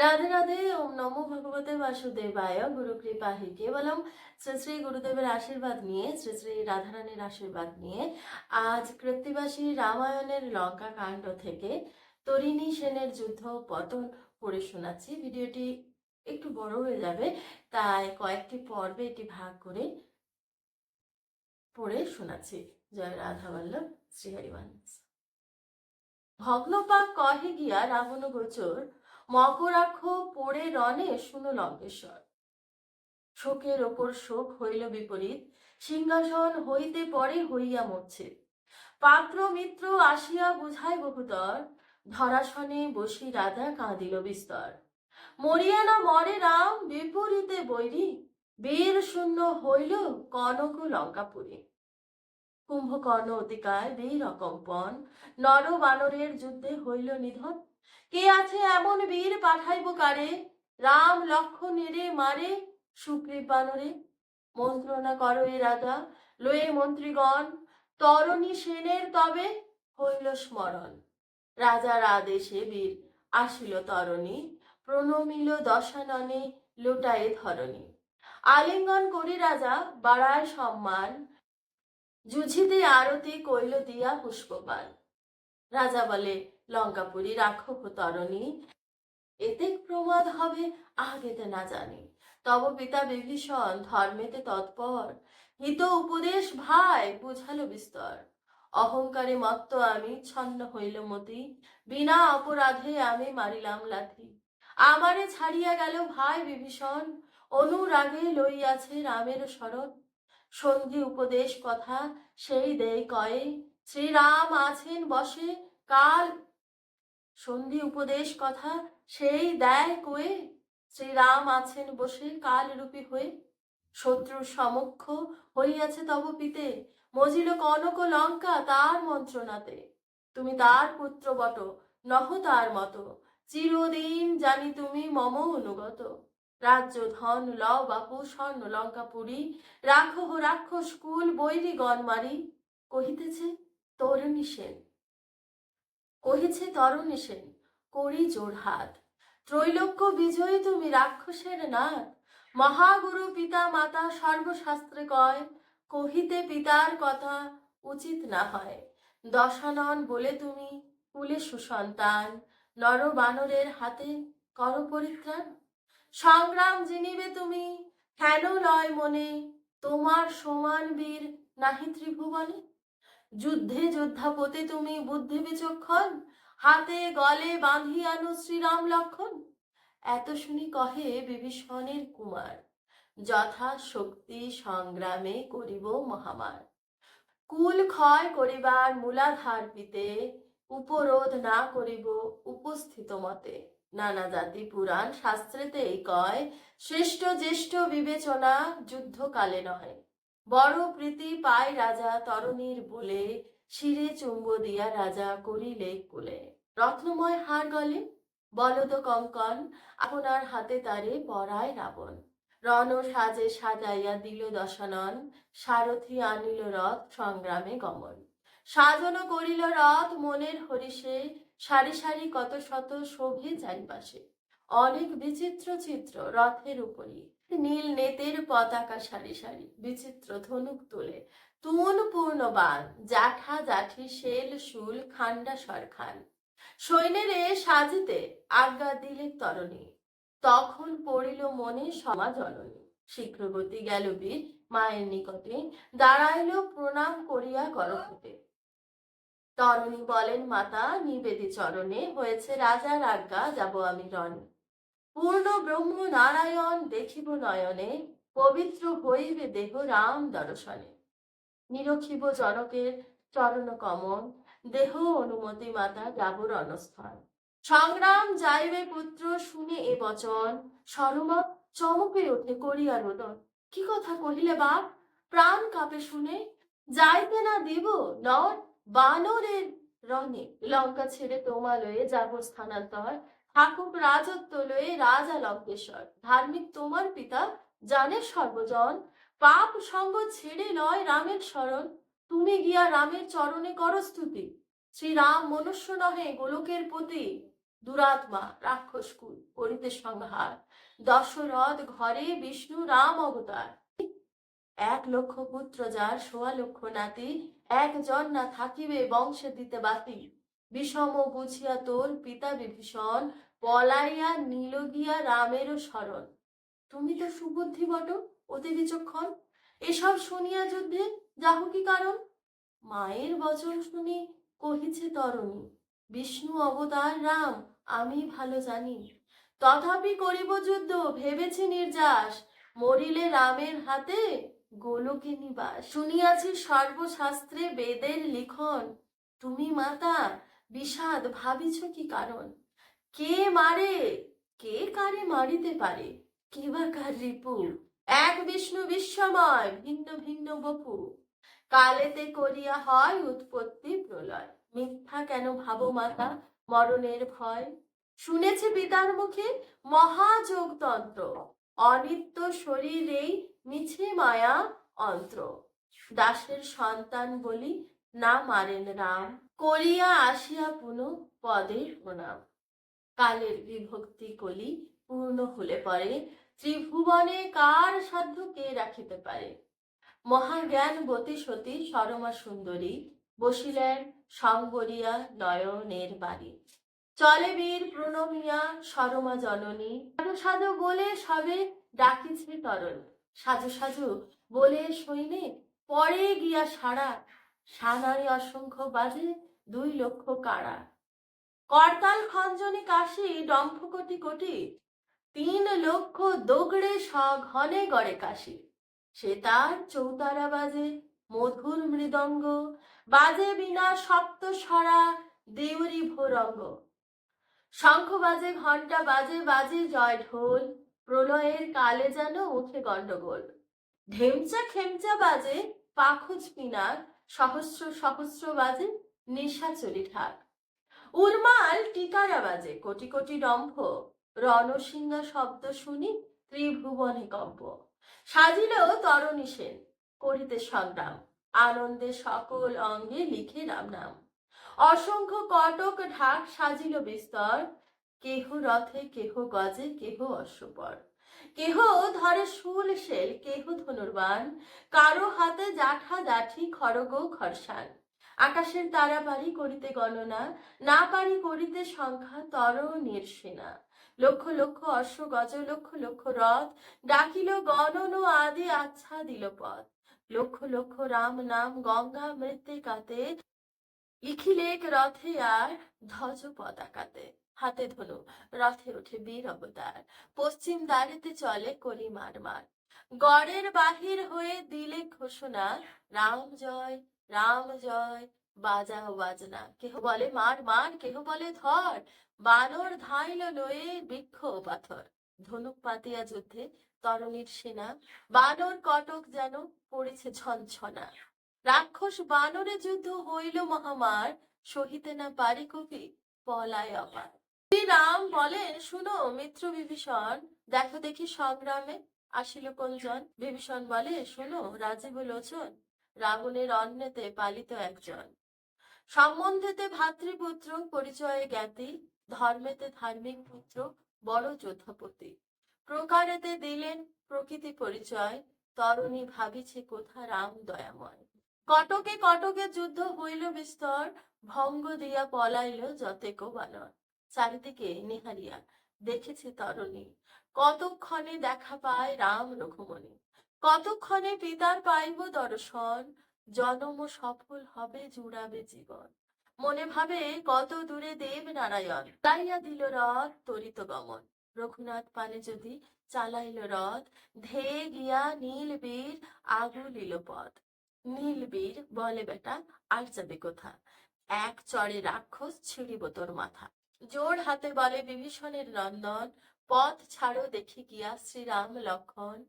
রাধে রাধে, ওম নমো ভগবতে বাসুদেবায়। গুরু কৃপা হি কেবলম। শ্রী শ্রী গুরুদেবের আশীর্বাদ নিয়ে, শ্রী শ্রী রাধারানীর আশীর্বাদ নিয়ে আজ কৃত্তিবাসী রামায়ণের লঙ্কা কাণ্ড থেকে তরিণী সেনের যুদ্ধ পতন পড়ে শোনাচ্ছি। ভিডিওটি একটু বড় হয়ে যাবে, তাই কয়েকটি পর্বে এটি ভাগ করে পড়ে শোনাচ্ছি। জয় রাধা বল্লভ শ্রীহরিবংশ ভগ্নপাক কহে গিয়া রাবণ গোচর মকরাক্ষ পড়ে রণে শুনো লঙ্কেশ্বর। শোকের ওপর শোক হইল বিপরীত, সিংহাসন হইতে পরে হইয়া মরছে। পাত্র মিত্র আসিয়া বুঝায় বহুতর ধরাসনে বসি রাধা কাঁদিল বিস্তর। মরিয়া না মরে রাম, বিপরীতে বৈরী, বীর শূন্য হইল কনক লঙ্কাপুরী। কুম্ভকর্ণ অতিকায় বীর অকম্পন নর বানরের যুদ্ধে হইল নিধন। কে আছে এমন বীর পাঠাইব কারে? রাম লক্ষণেরে মারে সুগ্রীব বানরে। মন্ত্রণা করো এ রাজা, লয়ে মন্ত্রীগণ, তরণী সেনের তবে হইল স্মরণ। রাজার আদেশে বীর আসিল তরণী, প্রণমিল দশাননে লোটায়ে ধরণী। আলিঙ্গন করি রাজা, বাড়ায় সম্মান, যুঝিতে আরতি কইল দিয়া পুষ্পপান রাজা বলে লঙ্কাপুরী গো তরণী। এতে প্রমাদ হবে, আগেতে না জানি। তব পিতা বিভীষণ ধর্মেতে তৎপর, হিত উপদেশ ভাই বুঝালো বিস্তর। অহংকারে মত্ত আমি, ছন্ন হইল মতি। বিনা অপরাধে আমি মারিলাম লাথি। আমারে ছাড়িয়া গেল ভাই বিভীষণ, অনুরাগে লইয়াছে রামের শরণ। সন্ধি উপদেশ কথা সেই দেয় কয়ে, শ্রীরাম আছেন বসে, কাল সন্ধি উপদেশ কথা সেই দেয় কয়ে। শ্রীরাম আছেন বসে কাল রূপী হয়ে। শত্রুর সমক্ষ হইয়াছে তব পিতে। মজিল কনক লঙ্কা তার মন্ত্রণাতে। তুমি তার পুত্র বট, নহ তার মতো। চিরদিন জানি তুমি মম অনুগত। রাজ্য ধন ল বাপু, স্বর্ণ লঙ্কা পুরী। রাখো রাক্ষস কুল বৈরী গণমারি কহিতেছে, তরুণী সেন কহিছে তরুণী সেন, করি জোর হাত ত্রৈলোক্য বিজয়ী তুমি রাক্ষসের নাথ মহাগুরু পিতা মাতা সর্বশাস্ত্রে কয়, কহিতে পিতার কথা উচিত না হয়। দশানন বলে তুমি কুলে সুসন্তান। নর বানরের হাতে কর পরিত্রাণ। সংগ্রাম জিনিবে তুমি, কেন লয় মনে? তোমার সমান বীর নাহি ত্রিভুবনে? যুদ্ধে যোদ্ধাপতে তুমি বুদ্ধি বিচক্ষণ হাতে গলে বাঁধি আনো শ্রীরাম লক্ষণ। এত শুনি কহে বিভীষণের কুমার, যথা শক্তি সংগ্রামে করিব মহামার। কুল ক্ষয় করিবার মূলাধার পিতে উপরোধ না করিব উপস্থিত মতে। নানা জাতি পুরাণ শাস্ত্রেতে এই কয়, শ্রেষ্ঠ জ্যেষ্ঠ বিবেচনা যুদ্ধকালে নয় বড় প্রীতি পায় রাজা তরণীর বলে, শিরে চুম্ব দিয়া রাজা করিলে কোলে। রত্নময় হার গলে, বলদ কঙ্কন, আপনার হাতে তারে পরায় রাবণ। রণ সাজে সাজাইয়া দিল দশানন, সারথি আনিল রথ সংগ্রামে গমন। সাধন করিল রথ মনের হরিষে, সারি সারি কত শত শোভে চারিপাশে। অনেক বিচিত্র চিত্র রথের উপরই। নীল নেতের পতাকা সারি সারি, বিচিত্র ধনুক তুলে। তুমন পূর্ণ বান জাঠা জাঠি শেল শুল খান্ডা সরখান। সৈন্যরে সাজিতে আজ্ঞা দিলে তরণী। তখন পড়িল মনে সমা জননী। শীঘ্রগতি গেল বীর মায়ের নিকটে, দাঁড়াইল প্রণাম করিয়া গর্ভতে তরণী বলেন, মাতা, নিবেদি চরণে হয়েছে রাজার আজ্ঞা, যাব আমি রণে। পূর্ণ ব্রহ্ম নারায়ণ দেখিব নয়নে পবিত্র হইবে দেহ রাম দর্শনে। নিরখিব জনকের চরণ কমন দেহ অনুমতি মাতা যাব রণস্থল সংগ্রাম যাইবে পুত্র, শুনে এ বচন সরমা চমকে ওঠে করিয়া রোদন। কি কথা কহিলে বাপ? প্রাণ কাপে শুনে, যাইতে না দিব নর বানরের রণে লঙ্কা ছেড়ে তোমা লয়ে যাব স্থানান্তর থাকুক রাজত্ব লয়ে রাজা লঙ্কেশ্বর ধার্মিক তোমার পিতা জানে সর্বজন। পাপ সঙ্গ ছেড়ে নয় রামের শরণ। তুমি গিয়া রামের চরণে কর স্তুতি। শ্রীরাম মনুষ্য নহে গোলকের পতি। দুরাত্মা রাক্ষসকুল করিতে সংহার। দশরথ ঘরে বিষ্ণু রাম অবতার। এক লক্ষ পুত্র যার সোয়া লক্ষ নাতি। একজন না থাকিবে বংশে দিতে বাতি। বিষম বুঝিয়া তোর পিতা বিভীষণ, পলাইয়া নীল গিয়া রামেরও শরণ। তুমি তো সুবুদ্ধি বট, অতি বিচক্ষণ। এসব শুনিয়া যুদ্ধে যাহ কি কারণ? মায়ের বচন শুনি কহিছে তরণী, বিষ্ণু অবতার রাম, আমি ভালো জানি। তথাপি করিব যুদ্ধ, ভেবেছি নির্যাস। মরিলে রামের হাতে গোলকে নিবাস। শুনিয়াছি সর্বশাস্ত্রে বেদের লিখন, তুমি মাতা বিষাদ ভাবিছ কি কারণ? কে মারে? কে কারে মারিতে পারে? কে বা কার রিপু? এক বিষ্ণু বিশ্বময়, ভিন্ন ভিন্ন বপু। কালেতে করিয়া হয় উৎপত্তি প্রলয়। মিথ্যা কেন ভাবো মাতা, মরণের ভয়? শুনেছি পিতার মুখে মহাযোগতন্ত্র। অনিত্য শরীরেই মিছে মায়া অন্ত্র। দাসের সন্তান বলি না মারেন রাম করিয়া আসিয়া পুনঃ পদের প্রণাম কালের বিভক্তি কলি পূর্ণ হলে পরে ত্রিভুবনে কার সাধ্য কে রাখিতে পারে? মহাজ্ঞানবতী সতী সরমা সুন্দরী বসিলেন সংবরিয়া নয়নের বাড়ি। চলে বীর প্রণমিয়া সরমা জননী, সাধু সাধু বলে সবে ডাকিছে তরণ। সাজু সাজু বলে সৈনে পরে গিয়া সারা সানারে অসংখ্য বাজে দুই লক্ষ কারা করতাল খঞ্জনি কাশি ডম্ফ কোটি কোটি তিন লক্ষ দোগড়ে সঘনে গড়ে কাশি। সে তার চৌতারা বাজে মধুর মৃদঙ্গ, বাজে বিনা সপ্ত সরা দেউরি ভোরঙ্গ। শঙ্খ বাজে ঘণ্টা বাজে বাজে জয় ঢোল, প্রলয়ের কালে যেন উঠে গন্ডগোল ঢেমচা খেমচা বাজে পাখুজ পিনাক সহস্র সহস্র বাজে নিশাচরি ঢাক। উর্মাল টিকারা বাজে কোটি কোটি ডম্ভ রণসিংহা শব্দ শুনি ত্রিভুবনে কম্প। সাজিল তরণী সেন করিতে সংগ্রাম। আনন্দে সকল অঙ্গে লিখে রাম নাম অসংখ্য কটক ঢাক সাজিল বিস্তর। কেহ রথে, কেহ গজে, কেহ অশ্বপর। কেহ ধরে শুল শেল, কেহ ধনুর্বান কারও হাতে জাঠা জাঠি, খড়গ খরসান আকাশের তারা পারি করিতে গণনা, না পারি করিতে সংখ্যা, তর নির্সেনা। লক্ষ লক্ষ অশ্ব গজ, লক্ষ লক্ষ রথ, ডাকিল গণন আদি আচ্ছা দিল পথ। লক্ষ লক্ষ রাম নাম, গঙ্গা মৃত্তিকাতে লিখিলেক রথে আর ধ্বজ পতাকাতে। হাতে ধনু রথে ওঠে বীর অবতার। পশ্চিম দ্বারেতে চলে করি মার মার। গড়ের বাহির হয়ে দিলে ঘোষণা, রাম জয় রাম জয়, বাজাও বাজনা। কেহ বলে, মার মার। কেহ বলে, ধর। বানর ধাইল লয়ে বৃক্ষ পাথর ধনুক পাতিয়া যুদ্ধে তরণীর সেনা। বানর কটক যেন পড়েছে ছনছনা রাক্ষস বানরে যুদ্ধ হইল মহামার, সহিতে না পারি কবি পলায় অপার। রাম বলেন, শুনো, মিত্র বিভীষণ, দেখো দেখি সংগ্রামে আসিল কোনজন? বিভীষণ বলে, শোনো রাজীব লোচন রাবণের অন্নেতে পালিত একজন। সম্বন্ধেতে ভাতৃপুত্র, পরিচয়ে জ্ঞাতি, ধর্মেতে ধার্মিক পুত্র, বড় যোদ্ধাপতি। প্রকারেতে দিলেন প্রকৃতি পরিচয়, তরণী ভাবিছে কোথা রাম দয়াময়। কটকে কটকে যুদ্ধ হইল বিস্তর, ভঙ্গ দিয়া পলাইল যতেক বানর চারিদিকে নিহারিয়া দেখেছে তরণী। কতক্ষণে দেখা পায় রাম রঘুমণি? কতক্ষণে পিতার পাইব দর্শন? জনম সফল হবে, জুড়াবে জীবন। মনে ভাবে কত দূরে দেব নারায়ণ। তাইয়া দিল রথ, তরিত গমন। রঘুনাথ পানে যদি চালাইল রথ, ধে গিয়া নীল বীর আগু লিল পথ। নীল বীর বলে, বেটা, আর যাবে কোথা? এক চড়ে রাক্ষস ছিড়িব তোর মাথা। জোর হাতে বলে বিভীষণের নন্দন, পথ ছাড়ো দেখি গিয়া শ্রীরাম লক্ষণ।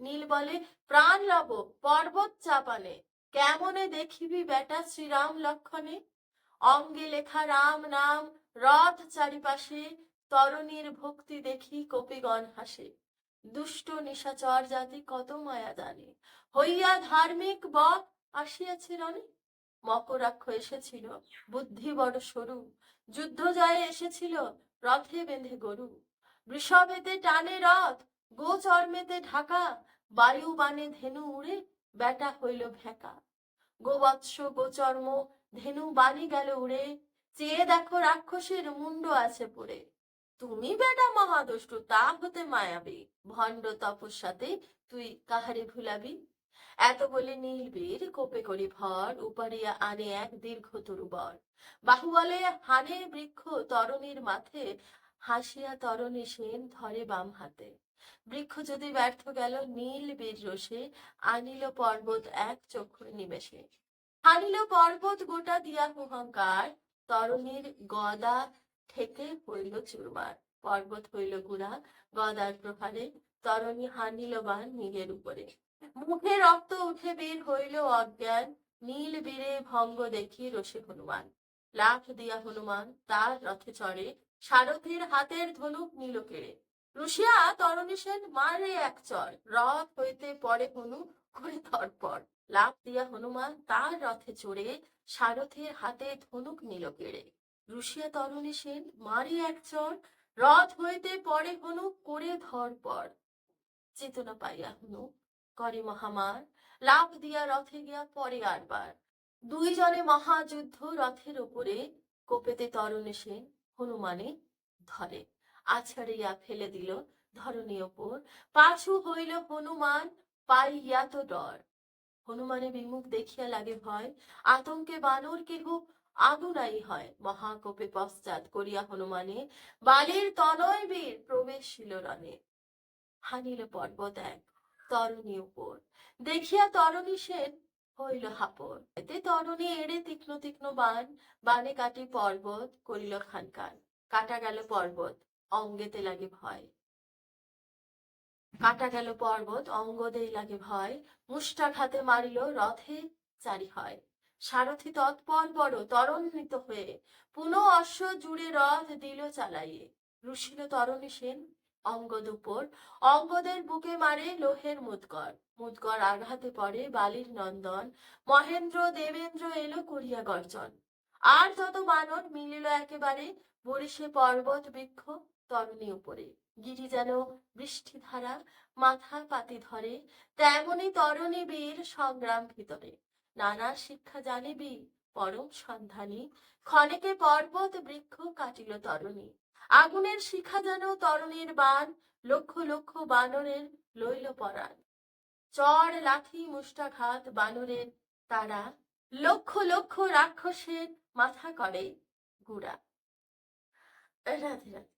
নীল বলে, প্রাণ লব পর্বত চাপানে, কেমনে দেখিবি বেটা শ্রীরাম লক্ষণে? অঙ্গে লেখা রাম নাম, রথ চারিপাশে, তরুণীর ভক্তি দেখি কপিগণ হাসে। দুষ্ট নিশাচর জাতি কত মায়া জানে। হইয়া ধার্মিক বক আসিয়াছে রণে। মকরাক্ষ এসেছিল, বুদ্ধি বড় সরু। যুদ্ধ জয়ে এসেছিল, রথে বেঁধে গরু। বৃষভেতে টানে রথ, গোচর্মেতে ঢাকা। বায়ু বানে ধেনু উড়ে বেটা হইল ভেকা। গোবৎস গোচর্ম, ধেনু বাণী গেল উড়ে। চেয়ে দেখো রাক্ষসের মুন্ড আছে পড়ে। তুমি বেটা মহাদুষ্টু, তা হতে মায়াবি। ভণ্ড তপস্যাতে তুই কাহারে ভুলাবি? এত বলে নীলবীর কোপে করি ভর উপারিয়া আনে এক দীর্ঘ তরুবর বাহুবলে হানে বৃক্ষ তরণীর মাথে হাসিয়া তরণী সেন ধরে বাম হাতে। বৃক্ষ যদি ব্যর্থ গেল, নীল বীর রোষে আনিল পর্বত এক চক্ষুর নিমেষে। আনিল পর্বত গোটা দিয়া হুহংকার তরণীর গদা ঠেকে হইল চুরমার। পর্বত হইল গুড়া, গদার প্রহারে তরণী হানিল বান নীলের উপরে। মুখে রক্ত উঠে বের হইল অজ্ঞান, নীল বীরে ভঙ্গ দেখি রসে হনুমান। লাফ দিয়া হনুমান, তার রথে চড়ে সারথীর হাতের ধনুক নীল কেড়ে। রুশিয়া তরণী সেন মারে এক চর, রথ হইতে পড়ে হনু করে তরপর। লাফ দিয়া হনুমান, তার রথে চড়ে সারথীর হাতে ধনুক নীল কেড়ে। রুশিয়া তরণী সেন মারে এক চর, রথ হইতে পরে হনু করে ধরপর। চেতনা পাইয়া হনু করে মহামার। লাভ দিয়া রথে গিয়া পরে আরবার দুইজনে মহাযুদ্ধ রথের উপরে কোপেতে তরণী সেন হনুমানে ধরে। আছাড়িয়া ফেলে দিল ধরণী ওপর পাশু হইল হনুমান, পাইয়া তো ডর। হনুমানে বিমুখ দেখিয়া লাগে ভয়। আতঙ্কে বানর কেহ আগুনাই হয়। মহাকোপে পশ্চাৎ করিয়া হনুমানে বালির তনয় বীর প্রবেশিল রণে হানিল পর্বত এক তরণী উপর। দেখিয়া তরণী সেন হইল হাপর। এতে তরণী এড়ে তীক্ষ্ণ তীক্ষ্ণ বান, বানে কাটি পর্বত করিল খানকান কাটা গেল পর্বত, অঙ্গেতে লাগে ভয়। কাটা গেল পর্বত, অঙ্গদেই লাগে ভয়। মুষ্টাঘাতে মারিল রথে চারি হয়। সারথি তৎপর বড়, তরণিত হয়ে। পুনঃ অশ্ব জুড়ে রথ দিল চালাইয়ে। রুশিল তরণী সেন অঙ্গদ উপর অঙ্গদের বুকে মারে লোহের মুদগর। মুদগর আঘাতে পড়ে বালির নন্দন। মহেন্দ্র, দেবেন্দ্র এলো করিয়া গর্জন। আর তত বানর মিলিল একেবারে, বরিশে পর্বত বৃক্ষ তরণী উপরে। গিরি যেন বৃষ্টি ধারা, মাথা পাতি ধরে, তেমনি তরণী বীর সংগ্রাম ভিতরে। নানা শিক্ষা জানিবি, পরম সন্ধানী। ক্ষণেকে পর্বত বৃক্ষ কাটিল তরণী। আগুনের শিখা যেন তরণের বান লক্ষ লক্ষ বানরের লইল পরাণ। চর লাঠি মুষ্টাঘাত বানরের তারা, লক্ষ লক্ষ রাক্ষসের মাথা করে গুড়া। রাধে রাধে।